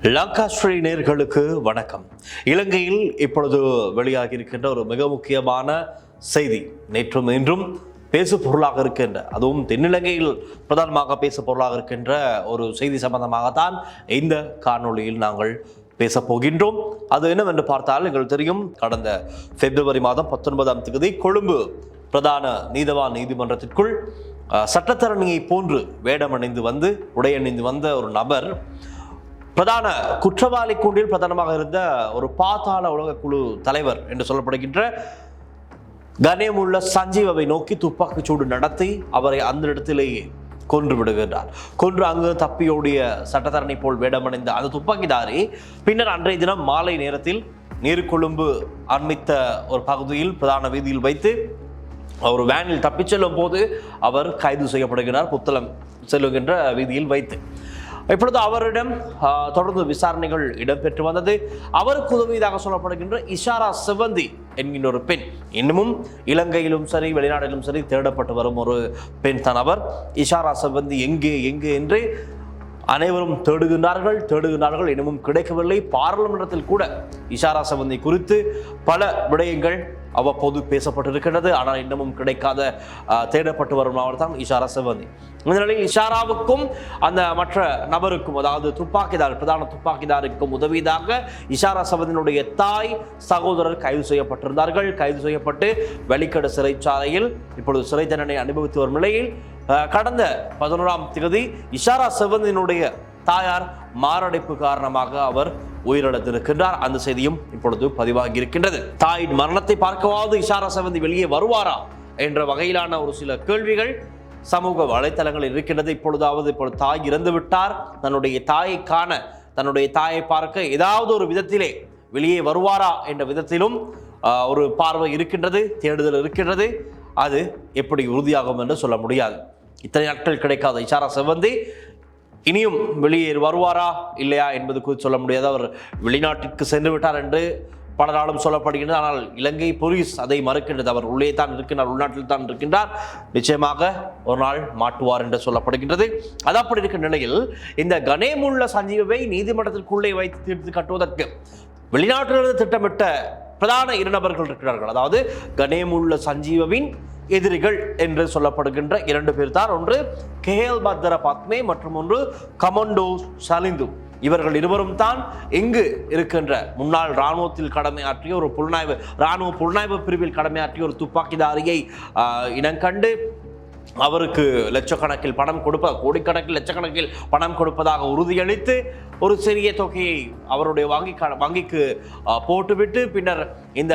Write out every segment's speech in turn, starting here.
லங்காஸ்ரீ நேர்களுக்கு வணக்கம். இலங்கையில் இப்பொழுது வெளியாகி இருக்கின்ற ஒரு மிக முக்கியமான செய்தி. நேற்றும் இன்றும் பேசு பொருளாக இருக்கின்ற அதுவும் தென்னிலங்கையில் பிரதானமாக பேசு பொருளாக இருக்கின்ற ஒரு செய்தி சம்பந்தமாகத்தான் இந்த காணொளியில் நாங்கள் பேச போகின்றோம். அது என்னவென்று பார்த்தால் எங்களுக்கு தெரியும் கடந்த பிப்ரவரி மாதம் பத்தொன்பதாம் தேதி கொழும்பு பிரதான நீதவான் நீதிமன்றத்திற்குள் சட்டத்தரணியை போன்று வேடமணிந்து வந்து உடையணிந்து வந்த ஒரு நபர் பிரதான குற்றவாளி கூண்டில் பிரதானமாக இருந்த ஒரு பாதாள உலக குழு தலைவர் என்று சொல்லப்படுகின்ற கணேமுள்ள சஞ்சீவவை நோக்கி துப்பாக்கிச் சூடு நடத்தி அவரை அந்த இடத்திலேயே கொன்று விடுகின்றார். கொன்று அங்கு தப்பியோடைய சட்டத்தரணி போல் வேடமடைந்த அந்த துப்பாக்கிதாரி பின்னர் அன்றைய தினம் மாலை நேரத்தில் நீர்கொழும்பு அண்மித்த ஒரு பகுதியில் பிரதான வீதியில் வைத்து ஒரு வேனில் தப்பிச் செல்லும் போது அவர் கைது செய்யப்படுகிறார். புத்தளம் செல்லுகின்ற வீதியில் வைத்து. இப்பொழுது அவரிடம் தொடர்ந்து விசாரணைகள் இடம்பெற்று வந்தது. அவருக்கு உதவியதாக சொல்லப்படுகின்ற இஷாரா சிவந்தி என்கின்ற ஒரு பெண் இன்னமும் இலங்கையிலும் சரி வெளிநாட்டிலும் சரி தேடப்பட்டு வரும் ஒரு பெண் தான் அவர். இஷாரா சிவந்தி எங்கே எங்கே என்று அனைவரும் தேடுகின்றார்கள் தேடுகின்றார்கள் இன்னமும் கிடைக்கவில்லை. பாராளுமன்றத்தில் கூட இஷாரா செவந்தி குறித்து பல விடயங்கள் அவ்வப்போது பேசப்பட்டிருக்கிறது ஆனால் இன்னமும் கிடைக்காத தேடப்பட்டு வரும் அவர் தான் இஷாரா சிவந்தி இந்த நிலையில் இஷாராவுக்கும் அந்த மற்ற நபருக்கும் அதாவது துப்பாக்கிதார் பிரதான துப்பாக்கிதாருக்கும் உதவியதாக இஷாரா செவந்தினுடைய தாய் சகோதரர் கைது செய்யப்பட்டிருந்தார்கள். கைது செய்யப்பட்டு வெளிக்கடு சிறைச்சாலையில் இப்பொழுது சிறை தண்டனை அனுபவித்து வரும் நிலையில் கடந்த பதினோராம் தேதி இஷாரா செவந்தினுடைய தாயார் மாரடைப்பு காரணமாக அவர் உயிரிழந்திருக்கின்றார். அந்த செய்தியும் இப்பொழுது பதிவாகி இருக்கின்றது தாயின் மரணத்தை பார்க்கவாவது இஷாரா செவந்தி வெளியே வருவாரா என்ற வகையிலான ஒரு சில கேள்விகள் சமூக வலைத்தளங்களில் இருக்கின்றது. இப்பொழுதாவது இப்பொழுது தாய் இறந்து விட்டார். தன்னுடைய தாயை காண தன்னுடைய தாயை பார்க்க ஏதாவது ஒரு விதத்திலே வெளியே வருவாரா என்ற விதத்திலும் ஒரு பார்வை இருக்கின்றது தேடுதல் இருக்கின்றது. அது எப்படி உறுதியாகும் என்று சொல்ல முடியாது. இத்தனை நாட்கள் கிடைக்காத இஷாரா செவந்தி இனியும் வெளியே வருவாரா? இல்லையா என்பது குறித்து சொல்ல முடியாது. அவர் வெளிநாட்டிற்கு சென்று விட்டார் என்று பலராலும் சொல்லப்படுகின்றது. ஆனால் இலங்கை போலீஸ் அதை மறுக்கின்றது. அவர் உள்ளே தான் இருக்கின்றார் உள்நாட்டில் தான் இருக்கின்றார். நிச்சயமாக ஒரு நாள் மாட்டுவார் என்று சொல்லப்படுகின்றது. அது அப்படி இருக்கின்ற நிலையில் இந்த கணேமுள்ள சஞ்சீவை நீதிமன்றத்திற்குள்ளே வைத்து தீர்த்து கட்டுவதற்கு வெளிநாட்டிலிருந்து திட்டமிட்ட பிரதான இரு நபர்கள் இருக்கிறார்கள். அதாவது கணேமுள்ள சஞ்சீவவின் எதிரிகள் என்று சொல்லப்படுகின்ற இரண்டு பேர் தான் ஒன்று கேஎல் பத்ர பத்மே மற்றும் ஒன்று கமண்டோ சலிந்து. இவர்கள் இருவரும் தான் இங்கு இருக்கின்ற முன்னாள் இராணுவத்தில் கடமையாற்றிய ஒரு புலனாய்வு இராணுவ புலனாய்வு பிரிவில் கடமையாற்றிய ஒரு துப்பாக்கிதாரியை இனம் இனங்கண்டு அவருக்கு லட்சக்கணக்கில் பணம் கொடுப்ப கோடிக்கணக்கில் லட்சக்கணக்கில் பணம் கொடுப்பதாக உறுதியளித்து ஒரு சிறிய தொகையை அவருடைய வங்கி வங்கிக்கு போட்டுவிட்டு பின்னர் இந்த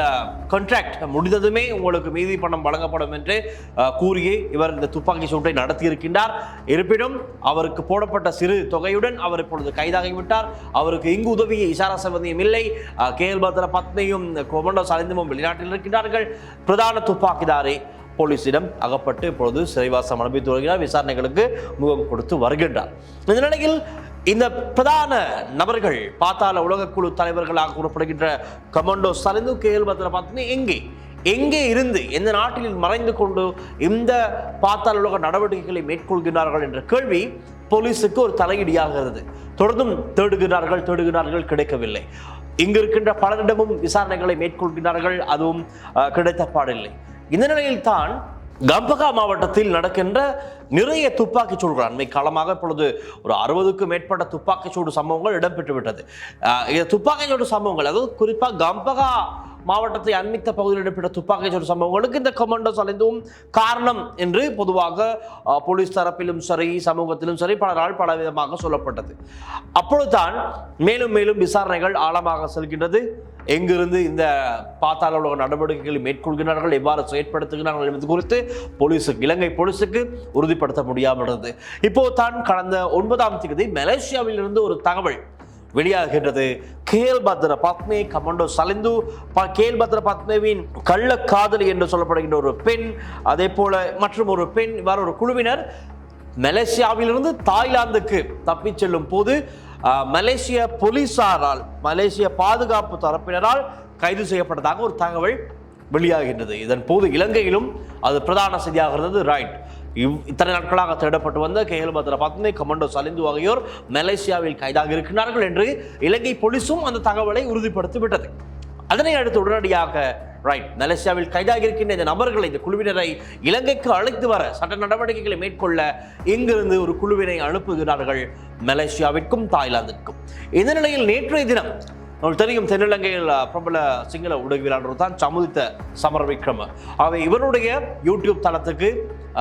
கான்ட்ராக்ட் முடிந்ததுமே உங்களுக்கு மீதி பணம் வழங்கப்படும் என்று கூறி இவர் இந்த துப்பாக்கி சூட்டை நடத்தியிருக்கின்றார். இருப்பினும் அவருக்கு போடப்பட்ட சிறு தொகையுடன் அவர் இப்பொழுது கைதாகிவிட்டார். அவருக்கு இங்கு உதவிய இசாரா சம்பந்தியும் இல்லை. ஆ, பத்ர பத்னியும் கொமண்டோ சலிந்தமும் வெளிநாட்டில் இருக்கின்றார்கள். பிரதான துப்பாக்கிதாரி போலீசிடம் அகப்பட்டு இப்பொழுது சிறைவாசம் அனுப்பித்து வருகிறார். விசாரணைகளுக்கு முகம் கொடுத்து வருகின்றார். இந்த நிலையில் இந்த பிரதான நபர்கள் பாத்தாள உலகக்குழு தலைவர்களாக கூறப்படுகின்ற கமாண்டோ சலிந்து கேஎல் பார்த்தீங்கன்னா எங்கே? எங்கே இருந்து எந்த நாட்டில் மறைந்து கொண்டு இந்த பாத்தாள உலக நடவடிக்கைகளை மேற்கொள்கிறார்கள் என்ற கேள்வி போலீஸுக்கு ஒரு தலையீடியாகிறது. தொடர்ந்தும் தேடுகிறார்கள் தேடுகிறார்கள் கிடைக்கவில்லை. இங்கு இருக்கின்ற பலரிடமும் விசாரணைகளை மேற்கொள்கிறார்கள் அதுவும் அஹ், கிடைத்த பாடில்லை. இந்த நிலையில் தான் கம்பகா மாவட்டத்தில் நடக்கின்ற நிறைய துப்பாக்கிச் சூடுகள். அண்மை காலமாக இப்பொழுது ஒரு அறுபதுக்கும் மேற்பட்ட துப்பாக்கிச் சூடு சம்பவங்கள் இடம்பெற்று விட்டது. இந்த துப்பாக்கிச் சூடு சம்பவங்கள் அதாவது குறிப்பாக கம்பகா மாவட்டத்தை அண்மித்த பகுதியில் இடம்பெற்ற துப்பாக்கிச் சூடு சம்பவங்களுக்கு இந்த கமாண்டோஸ் அலைந்தும் காரணம் என்று பொதுவாக போலீஸ் தரப்பிலும் சரி சமூகத்திலும் சரி பலரால் பல விதமாக சொல்லப்பட்டது. அப்பொழுதுதான் மேலும் மேலும் விசாரணைகள் ஆழமாக செல்கின்றது. எங்கிருந்து இந்த பாத்தாள உலக நடவடிக்கைகளை மேற்கொள்கிறார்கள் எவ்வாறு செயற்படுத்துகிறார்கள் என்பது குறித்து போலீஸுக்கு இலங்கை போலீஸுக்கு உறுதிப்படுத்த முடியாமல் இருந்தது இப்போ தான் கடந்த ஒன்பதாம் தேதி மலேசியாவில் இருந்து ஒரு தகவல் வெளியாகின்றது. கேல் பத்ர பத்மே கமாண்டோ சலிந்து ப- கேல் பத்ர பத்மேவின் கள்ள காதலி என்று சொல்லப்படுகின்ற ஒரு பெண் அதே போல மற்றும் ஒரு பெண் இவ்வாறு ஒரு குழுவினர் மலேசியாவிலிருந்து தாய்லாந்துக்கு தப்பிச் செல்லும் போது மலேசிய போலீசாரால் மலேசிய பாதுகாப்பு தரப்பினரால் கைது செய்யப்பட்டதாக ஒரு தகவல் வெளியாகின்றது. இதன் போது இலங்கையிலும் அது பிரதான செய்தியாக இருந்தது ரைட். இவ் இத்தனை நாட்களாக தேடப்பட்டு வந்த கேஎல் பத்ர பத்மே கமாண்டோ சலிந்து ஆகியோர் மலேசியாவில் கைதாக இருக்கிறார்கள் என்று இலங்கை போலீஸும் அந்த தகவலை உறுதிப்படுத்தி விட்டது அதனை அடுத்து உடனடியாக ரைட் மலேசியாவில் கைதாக இருக்கின்ற இந்த நபர்களை இந்த குழுவினரை இலங்கைக்கு அழைத்து வர சட்ட நடவடிக்கைகளை மேற்கொள்ள இங்கிருந்து ஒரு குழுவினை அனுப்புகிறார்கள் மலேசியாவிற்கும் தாய்லாந்திற்கும். இந்த நிலையில் நேற்றைய தினம் உங்களுக்கு தெரியும் தென்னிலங்கையில் பிரபல சிங்கள ஊடகவியலாளர் தான் சமுதித்த சமர விக்ரம அவை இவருடைய யூடியூப் தளத்துக்கு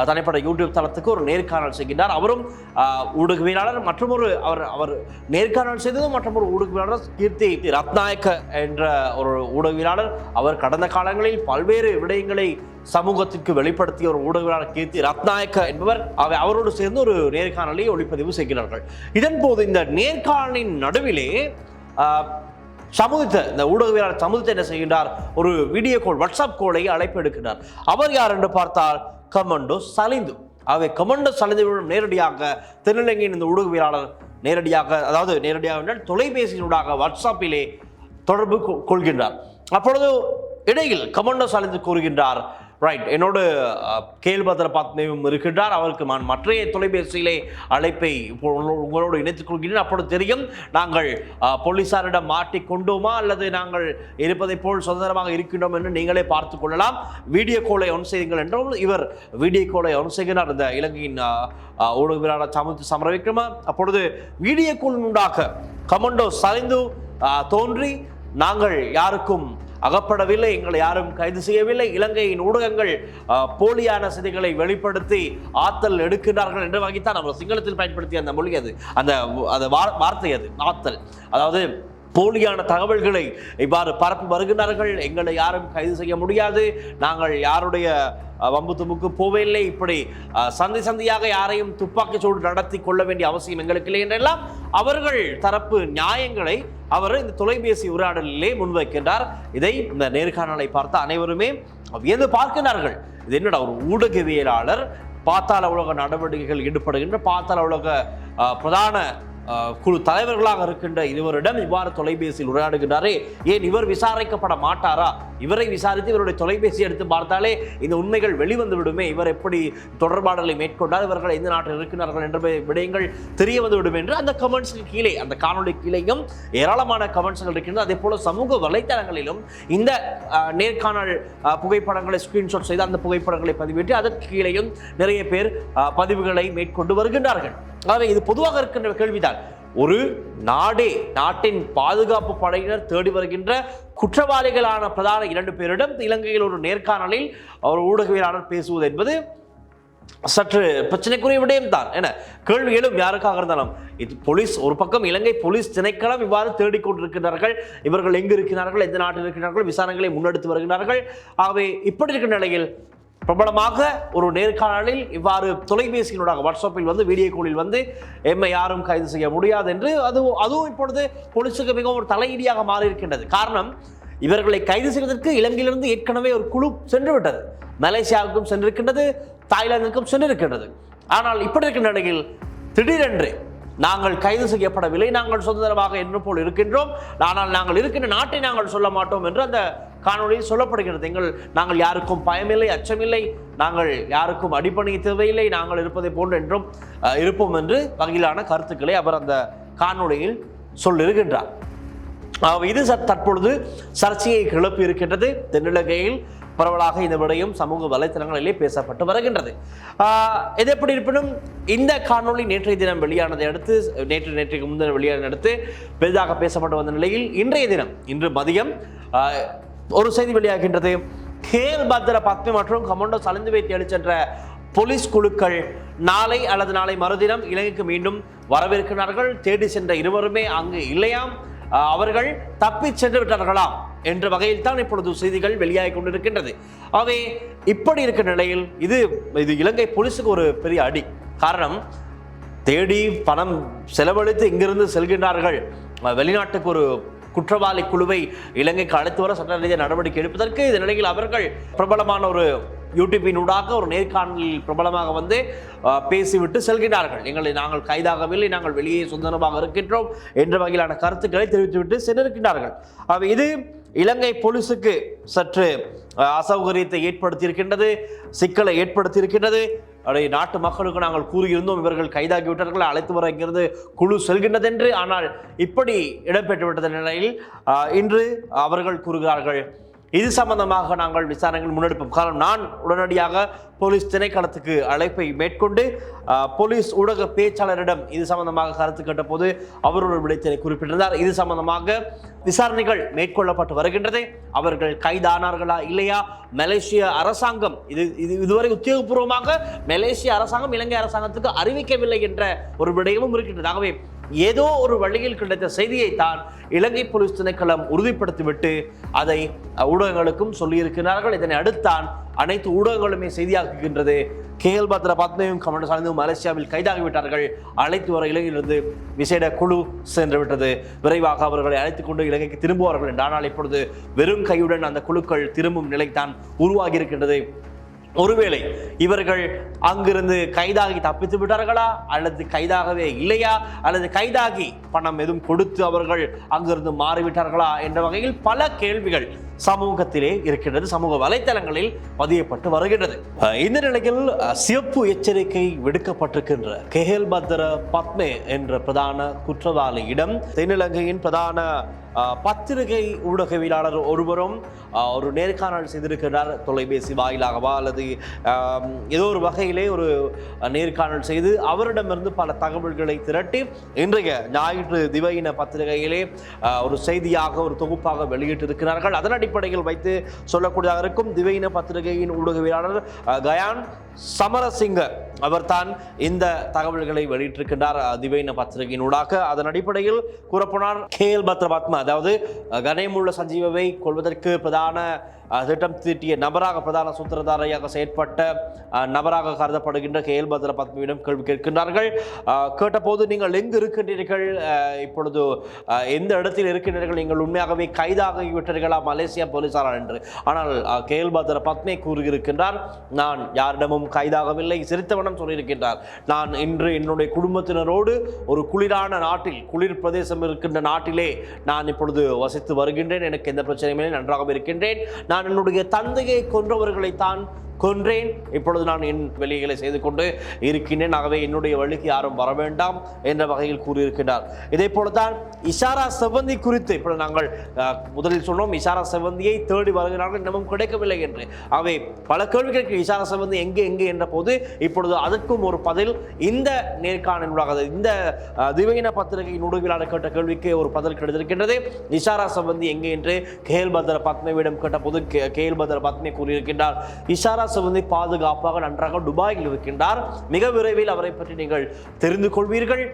தனிப்பட்ட யூடியூப் தளத்துக்கு ஒரு நேர்காணல் செய்கின்றார். அவரும் ஊடகவியலாளர் ஊடகவியலாளர் ஒரு அவர் அவர் நேர்காணல் செய்ததும் ஒரு ஊடகவியலாளர் கீர்த்தி ரத்நாயக்க என்ற ஒரு ஊடகவியலாளர் அவர் கடந்த காலங்களில் பல்வேறு விடயங்களை சமூகத்திற்கு வெளிப்படுத்திய ஒரு ஊடகவியலாளர் கீர்த்தி ரத்நாயக்க என்பவர். அவை அவரோடு சேர்ந்து ஒரு நேர்காணலை ஒளிப்பதிவு செய்கிறார்கள். இதன் போது இந்த நேர்காணலின் நடுவிலே சமூகத்தை இந்த ஊடகவியலாளர் சமூகத்தை என்ன செய்கின்றார்? ஒரு வீடியோ கால் வாட்ஸ்அப் கோலை அழைப்பு எடுக்கிறார் அவர் யார் என்று பார்த்தால் கமண்டோ சலிந்து. அவை கமண்டோ சலிந்துவிடம் நேரடியாக திருநெல்வேலியின் இந்த ஊடகவியலாளர் நேரடியாக அதாவது நேரடியாக என்றால் தொலைபேசியினூடாக வாட்ஸ்அப்பிலே தொடர்பு கொ- கொள்கின்றார். அப்பொழுது இடையில் கமண்டோ சலிந்து கூறுகின்றார் ரைட் என்னோடு அஹ், கேள்பத்திர பாத்மேவும் இருக்கின்றார். அவருக்கு நான் மற்றைய தொலைபேசியிலே அழைப்பை உங்களோடு இணைத்துக் கொள்கிறேன். அப்பொழுது தெரியும் நாங்கள் அஹ், போலீசாரிடம் மாட்டிக்கொண்டோமா அல்லது நாங்கள் இருப்பதை போல் சுதந்திரமாக இருக்கின்றோம் என்று நீங்களே பார்த்து கொள்ளலாம். வீடியோ கோலை ஒன் செய்யுங்கள் என்றும் இவர் வீடியோ கோலை ஒன் செய்கிறார். இந்த இலங்கையின் ஊடகவியலாளர் சமுத்து சமரவிக்ரம. அப்பொழுது வீடியோ கோல் உண்டாக கமண்டோ சரிந்து தோன்றி நாங்கள் யாருக்கும் அகப்படவில்லை எங்களை யாரும் கைது செய்யவில்லை. இலங்கையின் ஊடகங்கள் போலியான செய்திகளை வெளிப்படுத்தி ஆத்தல் எடுக்கிறார்கள் என்று வகைத்தான் நம்ம சிங்களத்தில் பயன்படுத்திய அந்த மொழி அது. அந்த அந்த வார்த்தை அது ஆத்தல். அதாவது போலியான தகவல்களை இவ்வாறு பரப்பி வருகிறார்கள் எங்களை யாரும் கைது செய்ய முடியாது. நாங்கள் யாருடைய வம்பு தும்புக்கு போவதில்லை இப்படி சந்தி சந்தியாக யாரையும் துப்பாக்கி சூடு நடத்தி கொள்ள வேண்டிய அவசியம் எங்களுக்கு இல்லை என்றெல்லாம் அவர்கள் தரப்பு நியாயங்களை அவர் இந்த தொலைபேசி உரையாடலிலே முன்வைக்கின்றார். இதை இந்த நேர்காணலை பார்த்த அனைவருமே வியந்து பார்க்கிறார்கள் இது என்னடா ஒரு ஊடகவியலாளர் பாத்தாள உலக நடவடிக்கைகள் ஈடுபடுகின்ற பாத்தாள உலக பிரதான குழு தலைவர்களாக இருக்கின்ற இருவரிடம் இவ்வாறு தொலைபேசியில் உரையாடுகின்றாரே ஏன் இவர் விசாரிக்கப்பட மாட்டாரா? இவரை விசாரித்து இவருடைய தொலைபேசி எடுத்து பார்த்தாலே இந்த உண்மைகள் வெளிவந்து விடுமே. இவர் எப்படி தொடர்பாடலை மேற்கொண்டார்? இவர்கள் எந்த நாட்டில் இருக்கிறார்கள் என்ற விடயங்கள் தெரிய வந்து விடும் என்று அந்த கமெண்ட்ஸுக்கு கீழே அந்த காணொளி கீழேயும் ஏராளமான கமெண்ட்ஸ்கள் இருக்கின்றன. அதே போல சமூக வலைத்தளங்களிலும் இந்த நேர்காணல் புகைப்படங்களை ஸ்கிரீன்ஷாட் செய்து அந்த புகைப்படங்களை பதிவிட்டு அதற்கு கீழேயும் நிறைய பேர் பதிவுகளை மேற்கொண்டு வருகின்றார்கள். ஆகவே இது பொதுவாக இருக்கின்ற கேள்விதான். ஒரு நாடே நாட்டின் பாதுகாப்பு படையினர் தேடி வருகின்ற குற்றவாளிகளான பிரதான இரண்டு பேரிடம் இலங்கையில் ஒரு நேர்காணலில் அவர் ஊடகவியலாளர் பேசுவது என்பது சற்று பிரச்சனைக்குரிய விடயம் தான் என கேள்வி எழும் யாருக்காக இருந்தாலும். இது போலீஸ் ஒரு பக்கம் இலங்கை போலீஸ் திணைக்களம் இவ்வாறு தேடிக்கொண்டிருக்கிறார்கள் இவர்கள் எங்கு இருக்கிறார்கள் எந்த நாட்டில் இருக்கிறார்கள் விசாரணைகளை முன்னெடுத்து வருகிறார்கள் ஆகவே இப்படி இருக்கிற நிலையில் பிரபலமாக ஒரு நேர்காணலில் இவ்வாறு தொலைபேசியினூடாக வாட்ஸ்அப்பில் வந்து வீடியோ காலில் வந்து எம்மை யாரும் கைது செய்ய முடியாது என்று அது அதுவும் இப்பொழுது போலீஸுக்கு மிகவும் ஒரு தலையீடியாக மாறி இருக்கின்றது காரணம் இவர்களை கைது செய்வதற்கு இலங்கையிலிருந்து ஏற்கனவே ஒரு குழு சென்று விட்டது மலேசியாவுக்கும் சென்றிருக்கின்றது தாய்லாந்துக்கும் சென்றிருக்கின்றது. ஆனால் இப்படி இருக்கின்ற நிலையில் திடீரென்று நாங்கள் கைது செய்யப்படவில்லை நாங்கள் சுதந்திரமாக என்று போல் இருக்கின்றோம். ஆனால் நாங்கள் இருக்கின்ற நாட்டை நாங்கள் சொல்ல மாட்டோம் என்று அந்த காணொளியில் சொல்லப்படுகிறது. எங்கள் நாங்கள் யாருக்கும் பயமில்லை அச்சமில்லை. நாங்கள் யாருக்கும் அடிப்பணி தேவையில்லை. நாங்கள் இருப்பதை போன்று என்றும் இருப்போம் என்று வகையிலான கருத்துக்களை அவர் அந்த காணொளியில் சொல்லியிருக்கின்றார் இது ச- தற்பொழுது சர்ச்சையை கிளப்பி இருக்கின்றது. தென்னிலங்கையில் பரவலாக இந்த விடயம் சமூக வலைத்தளங்களிலே பேசப்பட்டு வருகின்றது. இது எது எப்படி இருப்பினும் இந்த காணொளி நேற்றைய தினம் வெளியானதை அடுத்து நேற்று நேற்றைக்கு முந்தின வெளியானதை அடுத்து பெரிதாக பேசப்பட்டு வந்த நிலையில் இன்றைய தினம் இன்று மதியம் ஒரு செய்தி வெளியாகின்றது. கேல் பத்ர பத்மி மற்றும் கமண்டோ சலந்து வைத்து எழுச்சென்ற போலீஸ் குழுக்கள் நாளை அல்லது நாளை மறுதினம் இலங்கைக்கு மீண்டும் வரவிருக்கிறார்கள் தேடி சென்ற இருவருமே அங்கு இல்லையாம். அவர்கள் தப்பி சென்று விட்டார்களாம் என்ற வகையில் தான் இப்பொழுது செய்திகள் வெளியாகி கொண்டிருக்கின்றது. ஆகவே இப்படி இருக்கிற நிலையில் இது இது இலங்கை போலீஸுக்கு ஒரு பெரிய அடி. காரணம் தேடி பணம் செலவழித்து இங்கிருந்து செல்கின்றார்கள். வெளிநாட்டுக்கு ஒரு குற்றவாளி குழுவை இலங்கைக்கு அழைத்து வர சட்ட ரீதியாக நடவடிக்கை எடுப்பதற்கு இந்த நிலையில் அவர்கள் பிரபலமான ஒரு யூடியூப்பினூடாக ஒரு நேர்காணலில் பிரபலமாக வந்து பேசிவிட்டு செல்கிறார்கள் எங்களை நாங்கள் கைதாகவில்லை நாங்கள் வெளியே சுதந்திரமாக இருக்கின்றோம் என்ற வகையிலான கருத்துக்களை தெரிவித்துவிட்டு சென்றிருக்கின்றார்கள். அவை இது இலங்கை போலீஸுக்கு சற்று அசௌகரியத்தை ஏற்படுத்தியிருக்கின்றது சிக்கலை ஏற்படுத்தியிருக்கின்றது. நாட்டு மக்களுக்கு நாங்கள் கூறியிருந்தோம் இவர்கள் கைதாகி விட்டார்கள் அழைத்து வர இங்கிருந்து குழு செல்கின்றதென்று. ஆனால் இப்படி இடம்பெற்றுவிட்டத நிலையில் இன்று அவர்கள் கூறுகிறார்கள் இது சம்பந்தமாக நாங்கள் விசாரணைகள் முன்னெடுப்போம். காரணம் நான் உடனடியாக போலீஸ் திணைக்களத்துக்கு அழைப்பை மேற்கொண்டு போலீஸ் ஊடக பேச்சாளரிடம் இது சம்பந்தமாக கருத்து கேட்டபோது அவர் ஒரு விடயத்தினை குறிப்பிட்டிருந்தார். இது சம்பந்தமாக விசாரணைகள் மேற்கொள்ளப்பட்டு வருகின்றது. அவர்கள் கைதானார்களா இல்லையா? மலேசிய அரசாங்கம் இது இது இதுவரை உத்தியோகபூர்வமாக மலேசிய அரசாங்கம் இலங்கை அரசாங்கத்துக்கு அறிவிக்கவில்லை என்ற ஒரு விடயமும் இருக்கின்றது. ஆகவே ஏதோ ஒரு வழியில் கிடைத்த செய்தியை தான் இலங்கை போலீஸ் திணைக்களம் உறுதிப்படுத்திவிட்டு அதை ஊடகங்களுக்கும் சொல்லியிருக்கிறார்கள். இதனை அடுத்தான் அனைத்து ஊடகங்களுமே செய்தியாக்குகின்றது. கேஎல் பத்ர பத்மையும் கமண்ட சார்ந்தும் மலேசியாவில் கைதாகிவிட்டார்கள். அழைத்து வர இலங்கையிலிருந்து விசேட குழு சென்று விட்டது. விரைவாக அவர்களை அழைத்துக் கொண்டு இலங்கைக்கு திரும்புவார்கள். என்று ஆனால் இப்பொழுது வெறும் கையுடன் அந்த குழுக்கள் திரும்பும் நிலைத்தான் உருவாகி இருக்கின்றது. ஒருவேளை இவர்கள் அங்கிருந்து கைதாகி தப்பித்து விட்டார்களா? அல்லது கைதாகவே இல்லையா? அல்லது கைதாகி பணம் எதுவும் கொடுத்து அவர்கள் அங்கிருந்து மாறிவிட்டார்களா? என்ற வகையில் பல கேள்விகள் சமூகத்திலே இருக்கின்றது. சமூக வலைத்தளங்களில் பதியப்பட்டு வருகின்றது. இந்த நிலையில் சிவப்பு எச்சரிக்கை விடுக்கப்பட்டிருக்கின்ற கெஹேல் பத்ர பத்மே என்ற பிரதான குற்றவாளியிடம் தென்னிலங்கையின் பிரதான பத்திரிகை ஊடகவியலாளர் ஒருவரும் ஒரு நேர்காணல் செய்திருக்கிறார் தொலைபேசி வாயிலாகவா அல்லது ஏதோ ஒரு வகையிலே ஒரு நேர்காணல் செய்து அவரிடமிருந்து பல தகவல்களை திரட்டி இன்றைய ஞாயிற்று திவையின பத்திரிகையிலே ஒரு செய்தியாக ஒரு தொகுப்பாக வெளியிட்டிருக்கிறார்கள். அதன் அடிப்படையில் வைத்து சொல்லக்கூடியதாக இருக்கும் திவையின பத்திரிகையின் ஊடகவியலாளர் கயான். சமரசிங்க. அவர்தான் இந்த தகவல்களை வெளியிட்டிருக்கின்றார் அஹ், பத்திரிகையினூடாக பத்திரிகையின் அதன் அடிப்படையில் கூறப்போனார் கேஎல் பத்ரபாத்மா அதாவது கணேமுள்ள சஞ்சீவவை கொள்வதற்கு பிரதான திட்டம் தீட்டிய நபராக பிரதான சூத்திரதாரியாக செயற்பட்ட நபராக கருதப்படுகின்ற கேஎல் பத்ர பத்மியிடம் கேள்வி கேட்கின்றார்கள். கேட்டபோது நீங்கள் எங்கு இருக்கின்றீர்கள்? இப்பொழுது எந்த இடத்தில் இருக்கின்றீர்கள்? நீங்கள் உண்மையாகவே கைதாகிவிட்டீர்களா? மலேசியா போலீசாரா என்று. ஆனால் அஹ், கேஎல் பத்ர பத்மே கூறியிருக்கின்றார் நான் யாரிடமும் கைதாகவில்லை சிரித்தவனம் சொல்லியிருக்கின்றார். நான் இன்று என்னுடைய குடும்பத்தினரோடு ஒரு குளிரான நாட்டில் குளிர் பிரதேசம் இருக்கின்ற நாட்டிலே நான் இப்பொழுது வசித்து வருகின்றேன். எனக்கு எந்த பிரச்சனையும் இல்லை நன்றாக இருக்கின்றேன். நான் என்னுடைய தந்தையை கொன்றவர்களைத்தான் கொன்றேன். இப்பொழுது நான் என் வேலைகளை செய்து கொண்டு இருக்கின்றேன். ஆகவே என்னுடைய வழிக்கு யாரும் வர வேண்டாம் என்ற வகையில் கூறியிருக்கிறார் இதே போலதான் இஷாரா செவந்தி குறித்து இப்பொழுது நாங்கள் முதலில் சொன்னோம் இஷாரா செவந்தியை தேடி வருகிறார்கள் இன்னமும் கிடைக்கவில்லை என்று. ஆகவே பல கேள்விகளுக்கு இஷாரா செவந்தி எங்கே எங்கே என்ற போது இப்பொழுது அதற்கும் ஒரு பதில் இந்த நேர்காணலாக இந்த அஹ், பத்திரிகை பத்திரிகையின் உடவிலான கேட்ட கேள்விக்கு ஒரு பதில் கிடைத்திருக்கின்றது. இஷாரா செவந்தி எங்கே என்று கேல்பதர் பத்ர பத்மவிடம் கேட்ட போது கேஎல் பத்ர பத்மே கூறியிருக்கின்றார். இஷாரா வந்து பாதுகாப்பாக நன்றாக துபாயில் இருக்கின்றார். மிக விரைவில் அவரை பற்றி நீங்கள் தெரிந்து கொள்வீர்கள்.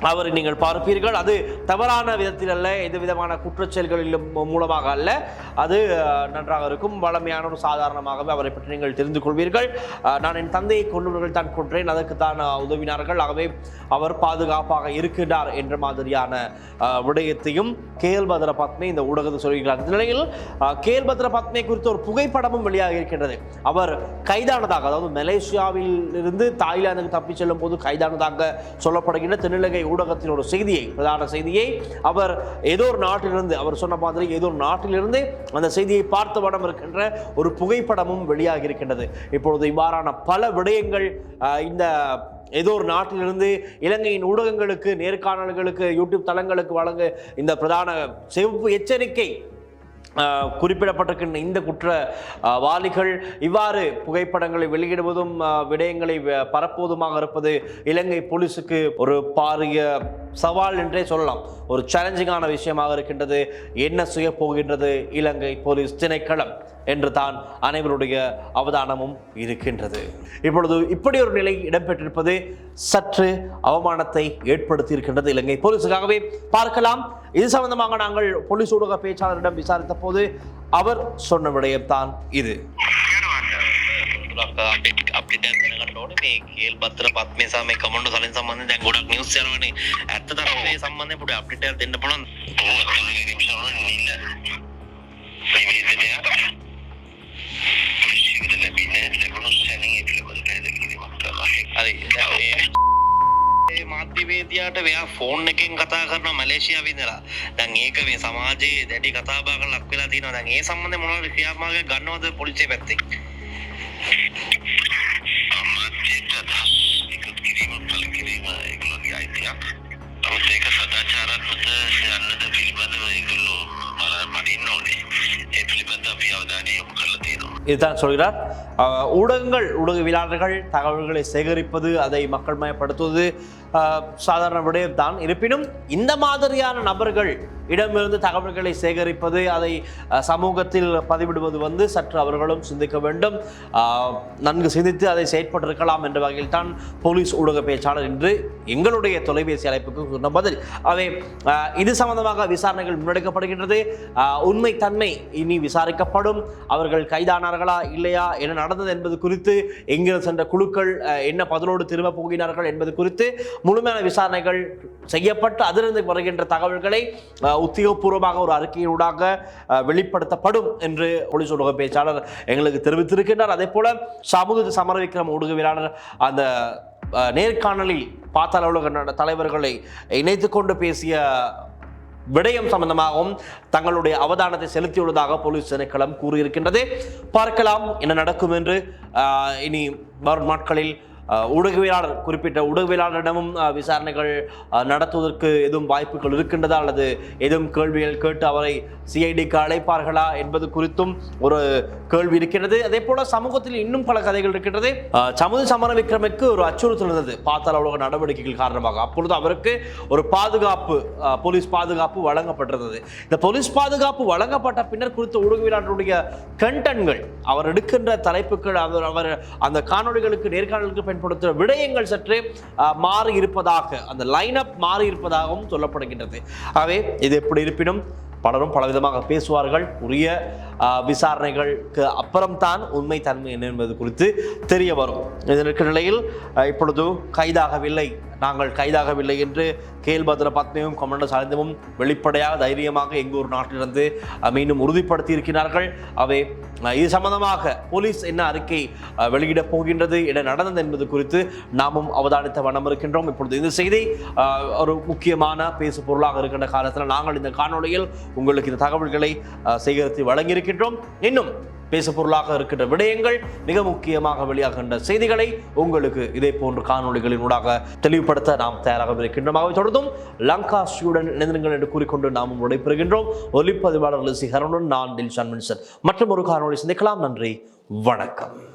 அவரை நீங்கள் பார்ப்பீர்கள். அது தவறான விதத்தில் அல்ல எந்த விதமான குற்றச்செயல்களிலும் மூலமாக அல்ல. அது நன்றாக இருக்கும். வளமையான ஒரு சாதாரணமாகவே அவரை பற்றி நீங்கள் தெரிந்து கொள்வீர்கள். நான் என் தந்தையை கொண்டவர்கள் தான் கொன்றேன். அதற்கு தான் உதவினார்கள். ஆகவே அவர் பாதுகாப்பாக இருக்கின்றார் என்ற மாதிரியான விடயத்தையும் கேஎல் பத்ர பத்மே இந்த ஊடகத்தில் சொல்கிறார். இந்த நிலையில் அஹ், பத்ர பத்மே குறித்த ஒரு புகைப்படமும் வெளியாக இருக்கின்றது. அவர் கைதானதாக அதாவது மலேசியாவில் இருந்து தாய்லாந்துக்கு தப்பிச் செல்லும் போது கைதானதாக சொல்லப்படுகின்ற தென்னிலங்கை ஊடகத்தின் ஒரு செய்தியை பிரதான செய்தியை அவர் ஏதோ ஒரு நாட்டிலிருந்து அவர் சொன்ன மாதிரி ஏதோ ஒரு நாட்டிலிருந்து அந்த செய்தியை பார்த்த படம் இருக்கின்ற ஒரு புகைப்படமும் வெளியாகி இருக்கின்றது. இப்பொழுது இவ்வாறான பல விடயங்கள் இந்த ஏதோ ஒரு நாட்டிலிருந்து இலங்கையின் ஊடகங்களுக்கு நேர்காணல்களுக்கு யூடியூப் தளங்களுக்கு வழங்க இந்த பிரதான சிவப்பு எச்சரிக்கை குறிப்பிடப்பட்டிருக்கின்ற இந்த குற்ற வாளிகள் இவ்வாறு புகைப்படங்களை வெளியிடுவதும் விடயங்களை பரப்புவதுமாக இருப்பது இலங்கை போலீஸுக்கு ஒரு பாரிய சவால் என்றே சொல்லலாம். ஒரு சேலஞ்சிங்கான விஷயமாக இருக்கின்றது. என்ன செய்ய போகின்றது இலங்கை போலீஸ் திணைக்களம்? என்று தான் அனைவருடைய அவதானமும் இருக்கின்றது இப்பொழுது இப்படி ஒரு நிலை இடம்பெற்றிருப்பது சற்று அவமானத்தை ஏற்படுத்தி இருக்கின்றது இலங்கை போலீஸுக்காகவே பார்க்கலாம் இது சம்பந்தமாக நாங்கள் போலீஸ் ஊடக பேச்சாளரிடம் விசாரித்த போது அவர் சொன்ன விடயம்தான் இது අප්ඩේට් අප්ඩේට් එකක් දැනගන්න ඕනේ මේ කේල් බත්තර පත්මේ සහ මේ කමන්ඩෝ සලින් සම්බන්ධයෙන් දැන් ගොඩක් නිවුස් යනවනේ ඇත්ත තරමේ සම්බන්ධයෙන් පොඩි අප්ඩේට් එකක් දෙන්න පුළුවන් ඔව් අතන නිවුස් යනවනේ නිල්ල මේ විදිහට මාධ්‍යවේදියාට මෙයා ෆෝන් එකෙන් කතා කරන මලේසියාවේ ඉඳලා දැන් ඒක මේ සමාජයේ දැඩි කතාබහකට ලක් වෙලා තියෙනවා දැන් ඒ සම්බන්ධයෙන් මොනවද ක්‍රියාමාර්ගයක් ගන්නවද පොලිසිය පැත්තෙන්? இதுதான் சொல்கிறார். ஊடகங்கள் ஊடகவியலாளர்கள் தகவல்களை சேகரிப்பது அதை மக்கள் மயப்படுத்துவது சாதாரண விடயம் தான் இருப்பினும் இந்த மாதிரியான நபர்கள் இடமிருந்து தகவல்களை சேகரிப்பது அதை சமூகத்தில் பதிவிடுவது வந்து சற்று அவர்களும் சிந்திக்க வேண்டும். நன்கு சிந்தித்து அதை செயற்பட்டிருக்கலாம் என்ற வகையில் தான் போலீஸ் ஊடக பேச்சாளர் என்று எங்களுடைய தொலைபேசி அழைப்புக்கு சொன்ன பதில். அவை இது சம்பந்தமாக விசாரணைகள் முன்னெடுக்கப்படுகின்றது. உண்மை தன்மை இனி விசாரிக்கப்படும். அவர்கள் கைதானார்களா இல்லையா என்ன நடந்தது என்பது குறித்து எங்கிருந்து சென்ற குழுக்கள் என்ன பதிலோடு திரும்ப போகினார்கள் என்பது குறித்து முழுமையான விசாரணைகள் செய்யப்பட்டு அதிலிருந்து வருகின்ற தகவல்களை உத்தியோகபூர்வமாக ஒரு அறிக்கையூடாக வெளிப்படுத்தப்படும் என்று போலீஸ் ஊடக பேச்சாளர் எங்களுக்கு தெரிவித்திருக்கின்றார். அதே போல சமூக சமரவிக்ரம் ஊடகவியலாளர் அந்த நேர்காணலில் பார்த்த உலக தலைவர்களை இணைத்து கொண்டு பேசிய விடயம் சம்பந்தமாகவும் தங்களுடைய அவதானத்தை செலுத்தியுள்ளதாக போலீஸ் திணைக்களம் கூறியிருக்கின்றது. பார்க்கலாம் என்ன நடக்கும் என்று இனி வரும் நாட்களில் ஊடகவியலாளர் குறிப்பிட்ட ஊடகவியலாளரிடமும் விசாரணைகள் நடத்துவதற்கு எதுவும் வாய்ப்புகள் இருக்கின்றதா? அல்லது எதுவும் கேள்விகள் கேட்டு அவரை சிஐடிக்கு அழைப்பார்களா? என்பது குறித்தும் ஒரு கேள்வி இருக்கின்றது. அதே போல சமூகத்தில் இன்னும் பல கதைகள் இருக்கின்றது. ஆஹ், சமுதி சமர விக்ரமுக்கு ஒரு அச்சுறுத்தல் இருந்தது. பாத்தாள உலக நடவடிக்கைகள் காரணமாக. அப்பொழுது அவருக்கு ஒரு பாதுகாப்பு போலீஸ் பாதுகாப்பு வழங்கப்பட்டிருந்தது. இந்த போலீஸ் பாதுகாப்பு வழங்கப்பட்ட பின்னர் குறித்த ஊடகவியலாளருடைய கண்டன்கள் அவர் எடுக்கின்ற தலைப்புகள் அவர் அவர் அந்த காணொளிகளுக்கு நேர்காணலுக்கு பயன்படுத்துகிற விடயங்கள் சற்று மாறி இருப்பதாக அந்த லைன் அப் மாறி இருப்பதாகவும் சொல்லப்படுகின்றது. ஆகவே இது எப்படி இருப்பினும் பலரும் பலவிதமாக பேசுவார்கள். உரிய விசாரணைகளுக்கு அப்புறம்தான் உண்மை தன்மை என்ன என்பது குறித்து தெரிய வரும். இதற்கு நிலையில் இப்பொழுது கைதாகவில்லை. நாங்கள் கைதாகவில்லை என்று கேல்பத்ர பத்மியும் கமாண்டர் சாலிந்தமும் வெளிப்படையாக தைரியமாக எங்கூர் நாட்டிலிருந்து மீண்டும் உறுதிப்படுத்தி இருக்கிறார்கள் அவை இது சம்பந்தமாக போலீஸ் என்ன அறிக்கை வெளியிடப் போகின்றது என்ன நடந்தது என்பது குறித்து நாமும் அவதானித்த வண்ணம் இருக்கின்றோம். இப்பொழுது இந்த செய்தி ஒரு முக்கியமான பேசு பொருளாக இருக்கின்ற காலத்தில் நாங்கள் இந்த காணொளியில் உங்களுக்கு இந்த தகவல்களை சேகரித்து வழங்கியிருக்கிறோம் இருக்கின்றோம். இன்னும் பேசு பொருளாக இருக்கின்ற விடயங்கள் மிக முக்கியமாக வெளியாகின்ற செய்திகளை உங்களுக்கு இதே போன்ற காணொளிகளின் ஊடாக தெளிவுபடுத்த நாம் தயாராக இருக்கின்றோம். அவை தொடர்ந்தும் லங்கா ஸ்டூடெண்ட் இணைந்திருங்கள் என்று கூறிக்கொண்டு நாம் விடைபெறுகின்றோம். ஒலிப்பதிவாளர் லிசி ஹரனுடன் நான் டில்ஷான் மின்சன். மற்றும் ஒரு காணொளி சந்திக்கலாம். நன்றி. வணக்கம்.